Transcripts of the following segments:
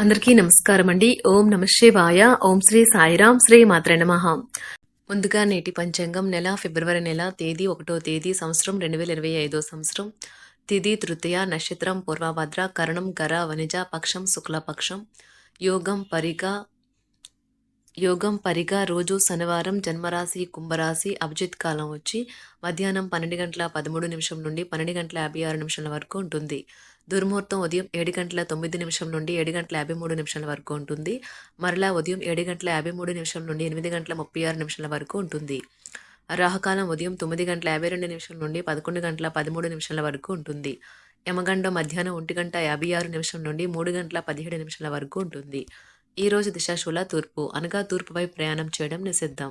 అందరికీ నమస్కారం అండి. ఓం నమ శివాయ. ఓం శ్రీ సాయిరాం శ్రీ మాత్ర నమ. ముందుగా నేటి పంచాంగం నెల ఫిబ్రవరి నెల తేదీ ఒకటో తేదీ సంవత్సరం రెండు వేల ఇరవై ఐదో సంవత్సరం. తిథి తృతీయ నక్షత్రం పూర్వభద్ర కరణం గర వనిజ పక్షం శుక్లపక్షం. యోగం పరిగ యోగం పరిగ రోజు శనివారం జన్మరాశి కుంభరాశి అభిజిత్ కాలం వచ్చి మధ్యాహ్నం పన్నెండు గంటల పదమూడు నిమిషం నుండి పన్నెండు గంటల యాభై ఆరు నిమిషాల వరకు ఉంటుంది. దుర్ముహూర్తం ఉదయం ఏడు గంటల తొమ్మిది నిమిషం నుండి ఏడు గంటల యాభై మూడు నిమిషాల వరకు ఉంటుంది. మరలా ఉదయం ఏడు గంటల యాభై మూడు నిమిషం నుండి ఎనిమిది గంటల ముప్పై ఆరు నిమిషాల వరకు ఉంటుంది. రాహకాలం ఉదయం తొమ్మిది గంటల యాభై రెండు నిమిషం నుండి పదకొండు గంటల పదమూడు నిమిషాల వరకు ఉంటుంది. యమగండం మధ్యాహ్నం ఒంటి గంట యాభై ఆరు నిమిషం నుండి మూడు గంటల పదిహేడు నిమిషాల వరకు ఉంటుంది. ఈ రోజు దిశాశూల తూర్పు అనగా తూర్పుపై ప్రయాణం చేయడం నిషిద్ధం.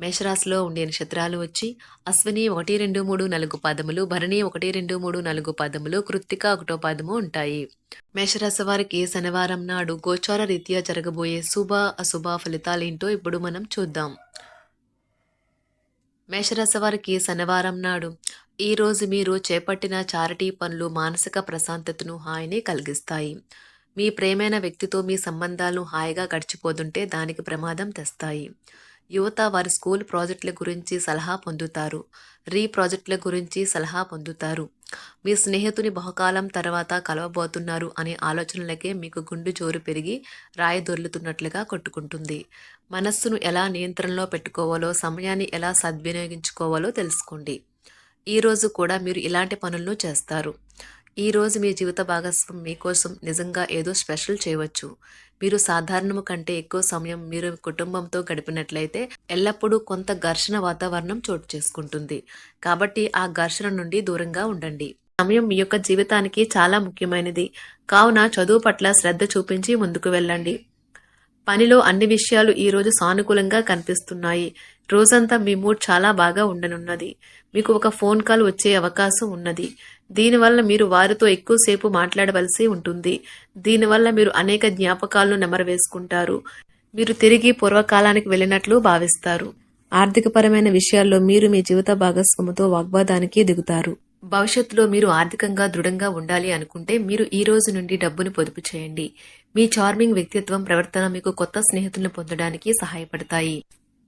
మేషరాశిలో ఉండే నక్షత్రాలు వచ్చి అశ్విని ఒకటి రెండు మూడు నాలుగు పదములు భరణి ఒకటి రెండు మూడు నాలుగు పదములు కృత్తిక ఒకటో పదము ఉంటాయి. మేషరాశి వారికి శనివారం నాడు గోచార రీత్యా జరగబోయే శుభ అశుభ ఫలితాలేంటో ఇప్పుడు మనం చూద్దాం. మేషరాశి వారికి శనివారం నాడు ఈరోజు మీరు చేపట్టిన చారిటీ పనులు మానసిక ప్రశాంతతను హాయిని కలిగిస్తాయి. మీ ప్రేమైన వ్యక్తితో మీ సంబంధాలను హాయిగా గడిచిపోతుంటే దానికి ప్రమాదం తెస్తాయి. యువత వారి స్కూల్ ప్రాజెక్టుల గురించి సలహా పొందుతారు. రీ ప్రాజెక్టుల గురించి సలహా పొందుతారు. మీ స్నేహితుని బహుకాలం తర్వాత కలవబోతున్నారు అనే ఆలోచనలకే మీకు గుండు జోరు పెరిగి రాయి దొర్లుతున్నట్లుగా కొట్టుకుంటుంది. మనస్సును ఎలా నియంత్రణలో పెట్టుకోవాలో సమయాన్ని ఎలా సద్వినియోగించుకోవాలో తెలుసుకోండి. ఈరోజు కూడా మీరు ఇలాంటి పనులను చేస్తారు. ఈరోజు మీ జీవిత భాగస్వామి మీకోసం నిజంగా ఏదో స్పెషల్ చేయవచ్చు. మీరు సాధారణము కంటే ఎక్కువ సమయం మీరు కుటుంబంతో గడిపినట్లయితే ఎల్లప్పుడూ కొంత ఘర్షణ వాతావరణం చోటు చేసుకుంటుంది. కాబట్టి ఆ ఘర్షణ నుండి దూరంగా ఉండండి. సమయం మీ యొక్క జీవితానికి చాలా ముఖ్యమైనది. కావున చదువు పట్ల శ్రద్ధ చూపించి ముందుకు వెళ్ళండి. పనిలో అన్ని విషయాలు ఈరోజు సానుకూలంగా కనిపిస్తున్నాయి. రోజంతా మీ మూడ్ చాలా బాగా ఉండనున్నది. మీకు ఒక ఫోన్ కాల్ వచ్చే అవకాశం ఉన్నది. దీనివల్ల మీరు వారితో ఎక్కువసేపు మాట్లాడవలసి ఉంటుంది. దీనివల్ల మీరు అనేక జ్ఞాపకాలను నెమరవేసుకుంటారు. మీరు తిరిగి పూర్వకాలానికి వెళ్ళినట్లు భావిస్తారు. ఆర్థికపరమైన విషయాల్లో మీరు మీ జీవిత భాగస్వామితో వాగ్వాదానికి దిగుతారు. భవిష్యత్తులో మీరు ఆర్థికంగా దృఢంగా ఉండాలి అనుకుంటే మీరు ఈ రోజు నుండి డబ్బును పొదుపు చేయండి. మీ చార్మింగ్ వ్యక్తిత్వం ప్రవర్తన మీకు కొత్త స్నేహితులను పొందడానికి సహాయపడతాయి.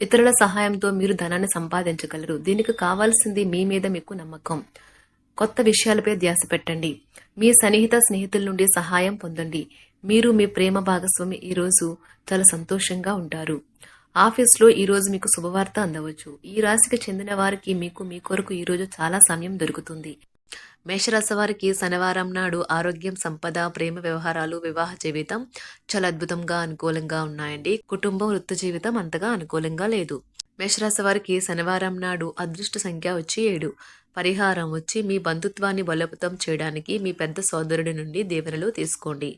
ఇతరుల సహాయంతో మీరు ధనాన్ని సంపాదించగలరు. దీనికి కావాల్సింది మీ మీద మీకు నమ్మకం. కొత్త విషయాలపై ధ్యాస పెట్టండి. మీ సన్నిహిత స్నేహితుల నుండి సహాయం పొందండి. మీరు మీ ప్రేమ భాగస్వామి. ఈ రోజు చాలా సంతోషంగా ఉంటారు. ఆఫీస్లో ఈ రోజు మీకు శుభవార్త అందవచ్చు. ఈ రాశికి చెందిన వారికి మీకు మీ కొరకు ఈ రోజు చాలా సమయం దొరుకుతుంది. మేషరాశి వారికి శనివారం నాడు ఆరోగ్యం సంపద ప్రేమ వ్యవహారాలు వివాహ జీవితం చాలా అద్భుతంగా అనుకూలంగా ఉన్నాయండి. కుటుంబం వృత్తి జీవితం అంతగా అనుకూలంగా లేదు. మేషరాశి వారికి శనివారం నాడు అదృష్ట సంఖ్య వచ్చి ఏడు. పరిహారం వచ్చి మీ బంధుత్వాన్ని బలోపేతం చేయడానికి మీ పెద్ద సోదరుడి నుండి దీవెనలు తీసుకోండి.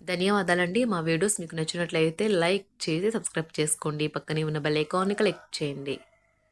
ధన్యవాదాలండి. మా వీడియోస్ మీకు నచ్చినట్లయితే లైక్ చేసి సబ్స్క్రైబ్ చేసుకోండి. పక్కనే ఉన్న బెల్ ఐకాన్ని క్లిక్ చేయండి.